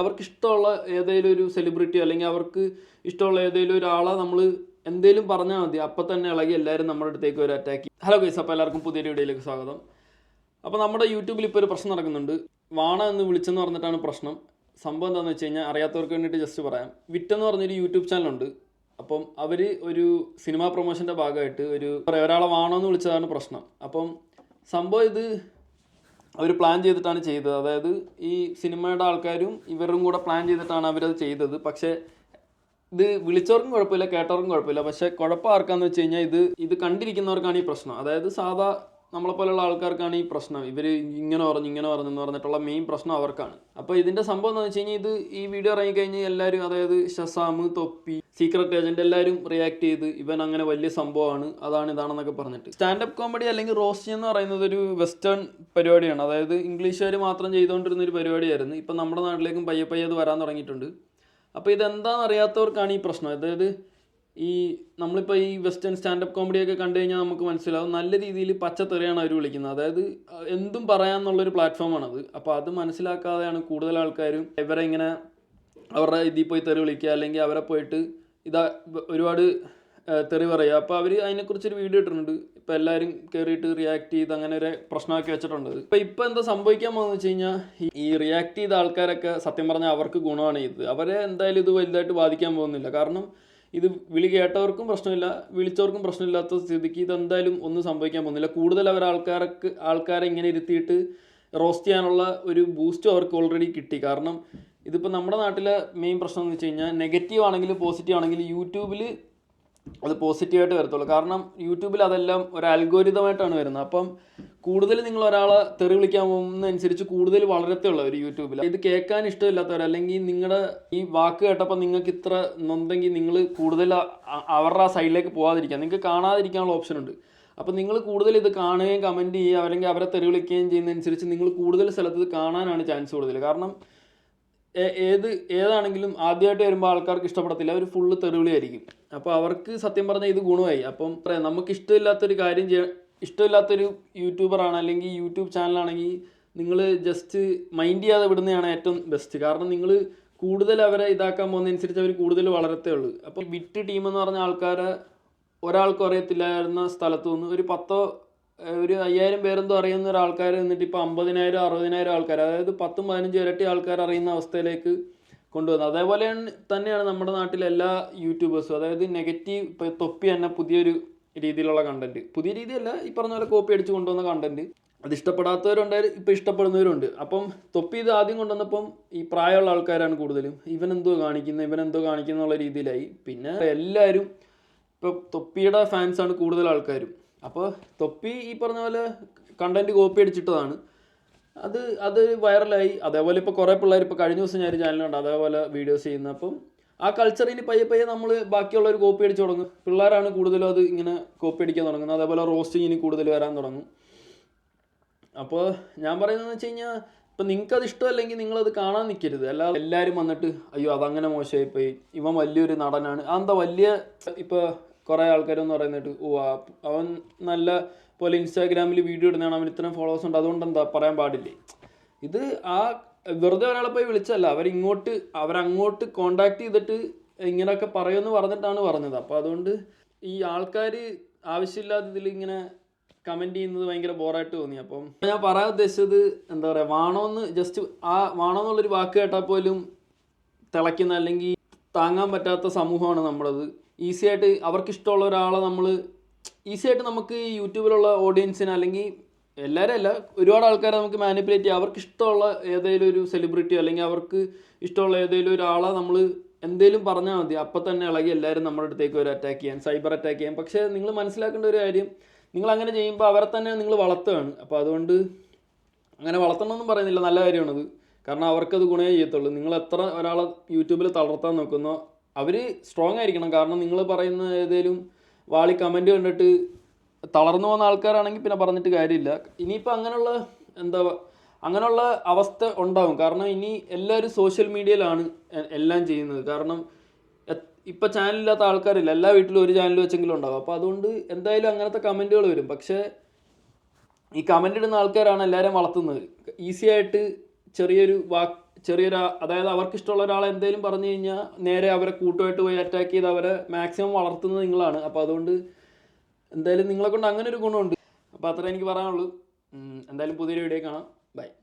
അവർക്ക് ഇഷ്ടമുള്ള ഏതെങ്കിലും ഒരു സെലിബ്രിറ്റി അല്ലെങ്കിൽ അവർക്ക് ഇഷ്ടമുള്ള ഏതെങ്കിലും ഒരാളെ നമ്മൾ എന്തെങ്കിലും പറഞ്ഞാൽ മതി. അപ്പം തന്നെ ഇളകി എല്ലാവരും നമ്മുടെ അടുത്തേക്ക് ഒരു അറ്റാക്ക് ഹലോ ഗൈസ് അപ്പോൾ എല്ലാവർക്കും പുതിയൊരു വീഡിയോയിലേക്ക് സ്വാഗതം. അപ്പോൾ നമ്മുടെ യൂട്യൂബിൽ ഇപ്പോൾ ഒരു പ്രശ്നം നടക്കുന്നുണ്ട്. വാണ എന്ന് വിളിച്ചെന്ന് പറഞ്ഞിട്ടാണ് പ്രശ്നം. സംഭവം എന്താണെന്ന് വെച്ച് കഴിഞ്ഞാൽ അറിയാത്തവർക്ക് വേണ്ടിയിട്ട് ജസ്റ്റ് പറയാം. വിറ്റെന്ന് പറഞ്ഞൊരു യൂട്യൂബ് ചാനലുണ്ട് അപ്പം അവർ ഒരു സിനിമാ പ്രൊമോഷന്റെ ഭാഗമായിട്ട് ഒരു ഒരാളെ വാണോ എന്ന് വിളിച്ചതാണ് പ്രശ്നം. അപ്പം സംഭവം ഇത് അവർ പ്ലാൻ ചെയ്തിട്ടാണ് ചെയ്തത്. അതായത് ഈ സിനിമയുടെ ആൾക്കാരും ഇവരും കൂടെ പ്ലാൻ ചെയ്തിട്ടാണ് അവരത് ചെയ്തത്. പക്ഷേ ഇത് വിളിച്ചവർക്കും കുഴപ്പമില്ല കേട്ടവർക്കും കുഴപ്പമില്ല. പക്ഷെ കുഴപ്പം ആർക്കാന്ന് വെച്ച് കഴിഞ്ഞാൽ ഇത് ഇത് കണ്ടിരിക്കുന്നവർക്കാണ് ഈ പ്രശ്നം. അതായത് സാധാ നമ്മളെ പോലെയുള്ള ആൾക്കാർക്കാണ് ഈ പ്രശ്നം. ഇവർ ഇങ്ങനെ പറഞ്ഞു ഇങ്ങനെ പറഞ്ഞു എന്ന് പറഞ്ഞിട്ടുള്ള മെയിൻ പ്രശ്നം അവർക്കാണ്. അപ്പോൾ ഇതിന്റെ സംഭവം എന്താണെന്ന് വെച്ച് കഴിഞ്ഞാൽ ഇത് ഈ വീഡിയോ ഇറങ്ങിക്കഴിഞ്ഞ് എല്ലാവരും അതായത് ഷസാമ് തൊപ്പി സീക്രട്ട് ഏജന്റ് എല്ലാവരും റിയാക്ട് ചെയ്ത് ഇവൻ അങ്ങനെ വലിയ സംഭവമാണ് അതാണ് ഇതാണെന്നൊക്കെ പറഞ്ഞിട്ട്. സ്റ്റാൻഡപ്പ് കോമഡി അല്ലെങ്കിൽ റോസ്റ്റ് എന്ന് പറയുന്നത് ഒരു വെസ്റ്റേൺ പരിപാടിയാണ്. അതായത് ഇംഗ്ലീഷുകാർ മാത്രം ചെയ്തുകൊണ്ടിരുന്ന ഒരു പരിപാടിയായിരുന്നു. ഇപ്പം നമ്മുടെ നാട്ടിലേക്കും പയ്യെ പയ്യെ വരാൻ തുടങ്ങിയിട്ടുണ്ട്. അപ്പോൾ ഇതെന്താണെന്ന് അറിയാത്തവർക്കാണ് ഈ പ്രശ്നം. അതായത് ഈ നമ്മളിപ്പോൾ ഈ വെസ്റ്റേൺ സ്റ്റാൻഡപ്പ് കോമഡിയൊക്കെ കണ്ടു കഴിഞ്ഞാൽ നമുക്ക് മനസ്സിലാവും. നല്ല രീതിയിൽ പച്ചത്തെറിയാണ് അവർ വിളിക്കുന്നത്. അതായത് എന്തും പറയാമെന്നുള്ളൊരു പ്ലാറ്റ്ഫോമാണത്. അപ്പോൾ അത് മനസ്സിലാക്കാതെയാണ് കൂടുതൽ ആൾക്കാരും ഇവരെ ഇങ്ങനെ അവരുടെ ഇതിൽ പോയി തെറി വിളിക്കുക അല്ലെങ്കിൽ അവരെ പോയിട്ട് ഇതാ ഒരുപാട് തെറി പറയുക. അപ്പോൾ അവർ അതിനെക്കുറിച്ചൊരു വീഡിയോ ഇട്ടിട്ടുണ്ട്. ഇപ്പോൾ എല്ലാവരും കയറിയിട്ട് റിയാക്ട് ചെയ്ത് അങ്ങനെ ഒരു പ്രശ്നമാക്കി വെച്ചിട്ടുണ്ട്. ഇപ്പോൾ ഇപ്പോൾ എന്താ സംഭവിക്കാൻ പോകുന്നത് വെച്ച് കഴിഞ്ഞാൽ ഈ- റിയാക്ട് ചെയ്ത ആൾക്കാരൊക്കെ സത്യം പറഞ്ഞാൽ അവർക്ക് ഗുണമാണ് ഇത് അവരെ എന്തായാലും ഇത് വലുതായിട്ട് ബാധിക്കാൻ പോകുന്നില്ല. കാരണം ഇത് വിളി കേട്ടവർക്കും പ്രശ്നമില്ല വിളിച്ചവർക്കും പ്രശ്നമില്ലാത്ത സ്ഥിതിക്ക് ഇതെന്തായാലും ഒന്നും സംഭവിക്കാൻ പോകുന്നില്ല. കൂടുതൽ അവർ ആൾക്കാർക്ക് ആൾക്കാരെ ഇങ്ങനെ ഇരുത്തിയിട്ട് റോസ്റ്റ് ചെയ്യാനുള്ള ഒരു ബൂസ്റ്റ് അവർക്ക് ഓൾറെഡി കിട്ടി. കാരണം ഇതിപ്പോൾ നമ്മുടെ നാട്ടിലെ മെയിൻ പ്രശ്നം എന്ന് വെച്ച് കഴിഞ്ഞാൽ നെഗറ്റീവ് ആണെങ്കിലും പോസിറ്റീവ് ആണെങ്കിലും യൂട്യൂബിൽ അത് പോസിറ്റീവായിട്ട് വരത്തുള്ളൂ. കാരണം യൂട്യൂബിൽ അതെല്ലാം ഒരു അൽഗോരിതമായിട്ടാണ് വരുന്നത്. അപ്പം കൂടുതൽ നിങ്ങൾ ഒരാളെ തെറി വിളിക്കാൻ പോകുന്നതനുസരിച്ച് കൂടുതൽ വളരത്തുള്ള ഒരു യൂട്യൂബിൽ ഇത് കേൾക്കാൻ ഇഷ്ടമില്ലാത്തവർ അല്ലെങ്കിൽ നിങ്ങളുടെ ഈ വാക്ക് കേട്ടപ്പോൾ നിങ്ങൾക്ക് ഇത്ര നൊന്തെങ്കിൽ നിങ്ങൾ കൂടുതൽ അവരുടെ ആ സൈഡിലേക്ക് പോകാതിരിക്കുക നിങ്ങൾക്ക് കാണാതിരിക്കാനുള്ള ഓപ്ഷൻ ഉണ്ട്. അപ്പോൾ നിങ്ങൾ കൂടുതൽ ഇത് കാണുകയും കമന്റ് ചെയ്യുക അല്ലെങ്കിൽ അവരെ തെറി വിളിക്കുകയും ചെയ്യുന്നതനുസരിച്ച് നിങ്ങൾ കൂടുതൽ സ്ഥലത്ത് ഇത് കാണാനാണ് ചാൻസ് കൂടുതൽ. കാരണം ഏത് ഏതാണെങ്കിലും ആദ്യമായിട്ട് വരുമ്പോൾ ആൾക്കാർക്ക് ഇഷ്ടപ്പെടത്തില്ല. അവർ ഫുള്ള് തെറിവിളിയായിരിക്കും അപ്പോൾ അവർക്ക് സത്യം പറഞ്ഞാൽ ഇത് ഗുണമായി. അപ്പം നമുക്ക് ഇഷ്ടമില്ലാത്തൊരു കാര്യം ചെയ്യാൻ ഇഷ്ടമില്ലാത്തൊരു യൂട്യൂബറാണ് അല്ലെങ്കിൽ യൂട്യൂബ് ചാനലാണെങ്കിൽ നിങ്ങൾ ജസ്റ്റ് മൈൻഡ് ചെയ്യാതെ വിടുന്നതാണ് ഏറ്റവും ബെസ്റ്റ് കാരണം നിങ്ങൾ കൂടുതൽ അവരെ ഇതാക്കാൻ പോകുന്നതനുസരിച്ച് അവർ കൂടുതൽ വളരത്തേ ഉള്ളൂ. അപ്പോൾ വിറ്റ് ടീം എന്ന് പറഞ്ഞ ആൾക്കാരെ ഒരാൾക്കും അറിയത്തില്ലായിരുന്ന സ്ഥലത്തു നിന്ന് ഒരു പത്തോ ഒരു അയ്യായിരം പേരെന്തോ അറിയുന്ന ഒരാൾക്കാർ എന്നിട്ട് ഇപ്പോൾ അമ്പതിനായിരം അറുപതിനായിരം ആൾക്കാർ അതായത് പത്തും പതിനഞ്ചും ഇരട്ടി ആൾക്കാർ അറിയുന്ന അവസ്ഥയിലേക്ക് കൊണ്ടുവന്നത് അതേപോലെ തന്നെയാണ് നമ്മുടെ നാട്ടിലെ എല്ലാ യൂട്യൂബേഴ്സും അതായത് നെഗറ്റീവ് ഇപ്പോൾ തൊപ്പി തന്നെ പുതിയൊരു രീതിയിലുള്ള കണ്ടന്റ് പുതിയ രീതിയല്ല ഈ പറഞ്ഞ പോലെ കോപ്പി അടിച്ച് കൊണ്ടുവന്ന കണ്ടന്റ് അത് ഇഷ്ടപ്പെടാത്തവരുണ്ട് ഇപ്പോൾ ഇഷ്ടപ്പെടുന്നവരുണ്ട്. അപ്പം തൊപ്പി ഇത് ആദ്യം കൊണ്ടുവന്നപ്പം ഈ പ്രായമുള്ള ആൾക്കാരാണ് കൂടുതലും. ഇവനെന്തോ കാണിക്കുന്നത് ഇവനെന്തോ കാണിക്കുന്ന എന്നുള്ള രീതിയിലായി. പിന്നെ എല്ലാവരും ഇപ്പോൾ തൊപ്പിയുടെ ഫാൻസാണ് കൂടുതൽ ആൾക്കാരും. അപ്പോൾ തൊപ്പി ഈ പറഞ്ഞ പോലെ കണ്ടന്റ് കോപ്പി അടിച്ചിട്ടതാണ്. അത് അത് വൈറലായി. അതേപോലെ ഇപ്പോൾ കുറേ പിള്ളേർ ഇപ്പോൾ കഴിഞ്ഞ ദിവസം ഞാൻ ഒരു ചാനലുണ്ട് അതേപോലെ വീഡിയോസ് ചെയ്യുന്ന. അപ്പം ആ കൾച്ചറിന് പയ്യെ പയ്യെ നമ്മൾ ബാക്കിയുള്ളവർ കോപ്പി അടിച്ച് തുടങ്ങും. പിള്ളേരാണ് കൂടുതലും അത് ഇങ്ങനെ കോപ്പി അടിക്കാൻ തുടങ്ങുന്നത്. അതേപോലെ റോസ്റ്റിങ്ങിന് കൂടുതൽ വരാൻ തുടങ്ങും. അപ്പോൾ ഞാൻ പറയുന്നത് വെച്ച് കഴിഞ്ഞാൽ ഇപ്പം നിങ്ങൾക്ക് അത് ഇഷ്ടമല്ലെങ്കിൽ നിങ്ങളത് കാണാൻ നിൽക്കരുത് അല്ലാതെ എല്ലാവരും വന്നിട്ട് അയ്യോ അതങ്ങനെ മോശമായിപ്പോയി. ഇവൻ വലിയൊരു നടനാണ്. അതെന്താ വലിയ ഇപ്പോൾ കുറേ ആൾക്കാരെന്ന് പറയുന്നിട്ട് ഓ അവൻ നല്ല പോലെ ഇൻസ്റ്റാഗ്രാമിൽ വീഡിയോ ഇടുന്നതാണ്. അവൻ ഇത്രയും ഫോളോവേഴ്സ് ഉണ്ട്. അതുകൊണ്ട് എന്താ പറയാൻ പാടില്ലേ? ഇത് ആ വെറുതെ ഒരാളെ പോയി വിളിച്ചല്ല അവരിങ്ങോട്ട് അവരങ്ങോട്ട് കോണ്ടാക്ട് ചെയ്തിട്ട് ഇങ്ങനെയൊക്കെ പറയുമെന്ന് പറഞ്ഞിട്ടാണ് പറഞ്ഞത്. അപ്പോൾ അതുകൊണ്ട് ഈ ആൾക്കാർ ആവശ്യമില്ലാത്ത ഇതിൽ ഇങ്ങനെ കമന്റ് ചെയ്യുന്നത് ഭയങ്കര ബോറായിട്ട് തോന്നി. അപ്പം ഞാൻ പറയാൻ ഉദ്ദേശിച്ചത് എന്താ പറയുക വാണോന്ന് ജസ്റ്റ് ആ വാണോ എന്നുള്ളൊരു വാക്ക് കേട്ടാൽ പോലും തിളയ്ക്കുന്ന അല്ലെങ്കിൽ താങ്ങാൻ പറ്റാത്ത സമൂഹമാണ് നമ്മളത്. ഈസി ആയിട്ട് അവർക്ക് ഇഷ്ടമുള്ള ഒരാളെ നമ്മൾ ഈസി ആയിട്ട് നമുക്ക് യൂട്യൂബിലുള്ള ഓഡിയൻസിന് അല്ലെങ്കിൽ എല്ലാവരും അല്ല ഒരുപാട് ആൾക്കാരെ നമുക്ക് മാനിപ്പുലേറ്റ് ചെയ്യാം. അവർക്ക് ഇഷ്ടമുള്ള ഏതെങ്കിലും ഒരു സെലിബ്രിറ്റി അല്ലെങ്കിൽ അവർക്ക് ഇഷ്ടമുള്ള ഏതെങ്കിലും ഒരാളെ നമ്മൾ എന്തേലും പറഞ്ഞാൽ മതി. അപ്പം തന്നെ ഇളകി എല്ലാവരും നമ്മുടെ അടുത്തേക്ക് ഒരു അറ്റാക്ക് ചെയ്യാൻ സൈബർ അറ്റാക്ക് ചെയ്യാൻ. പക്ഷേ നിങ്ങൾ മനസ്സിലാക്കേണ്ട ഒരു കാര്യം നിങ്ങൾ അങ്ങനെ ചെയ്യുമ്പോൾ അവരെ തന്നെ നിങ്ങൾ വളർത്തുകയാണ്. അപ്പോൾ അതുകൊണ്ട് അങ്ങനെ വളർത്തണമെന്നും പറയുന്നില്ല നല്ല കാര്യമാണത് കാരണം അവർക്കത് ഗുണമേ ചെയ്യത്തുള്ളൂ. നിങ്ങൾ എത്ര ഒരാളെ യൂട്യൂബിൽ തളർത്താൻ നോക്കുന്നോ അവർ സ്ട്രോങ് ആയിരിക്കണം. കാരണം നിങ്ങൾ പറയുന്ന ഏതെങ്കിലും വാളി കമന്റ് കണ്ടിട്ട് തളർന്നു പോകുന്ന ആൾക്കാരാണെങ്കിൽ പിന്നെ പറഞ്ഞിട്ട് കാര്യമില്ല. ഇനിയിപ്പോൾ അങ്ങനെയുള്ള എന്താ അങ്ങനെയുള്ള അവസ്ഥ ഉണ്ടാവും. കാരണം ഇനി എല്ലാവരും സോഷ്യൽ മീഡിയയിലാണ് എല്ലാം ചെയ്യുന്നത്. കാരണം ഇപ്പം ചാനലില്ലാത്ത ആൾക്കാരില്ല. എല്ലാ വീട്ടിലും ഒരു ചാനൽ വെച്ചെങ്കിലും ഉണ്ടാവും. അപ്പോൾ അതുകൊണ്ട് എന്തായാലും അങ്ങനത്തെ കമന്റുകൾ വരും. പക്ഷേ ഈ കമന്റ് ഇടുന്ന ആൾക്കാരാണ് എല്ലാവരും വളർത്തുന്നത്. ഈസി ആയിട്ട് ചെറിയൊരു വാക്ക് ചെറിയൊരു അതായത് അവർക്ക് ഇഷ്ടമുള്ള ഒരാളെ എന്തെങ്കിലും പറഞ്ഞു കഴിഞ്ഞാൽ നേരെ അവരെ കൂട്ടുമായിട്ട് പോയി അറ്റാക്ക് ചെയ്ത് അവരെ മാക്സിമം വളർത്തുന്നത് നിങ്ങളാണ്. അപ്പോൾ അതുകൊണ്ട് എന്തായാലും നിങ്ങളെ കൊണ്ട് അങ്ങനെ ഒരു ഗുണമുണ്ട്. അപ്പോൾ അത്ര എനിക്ക് പറയാനുള്ളൂ. എന്തായാലും പുതിയൊരു വീഡിയോ കാണാം. ബൈ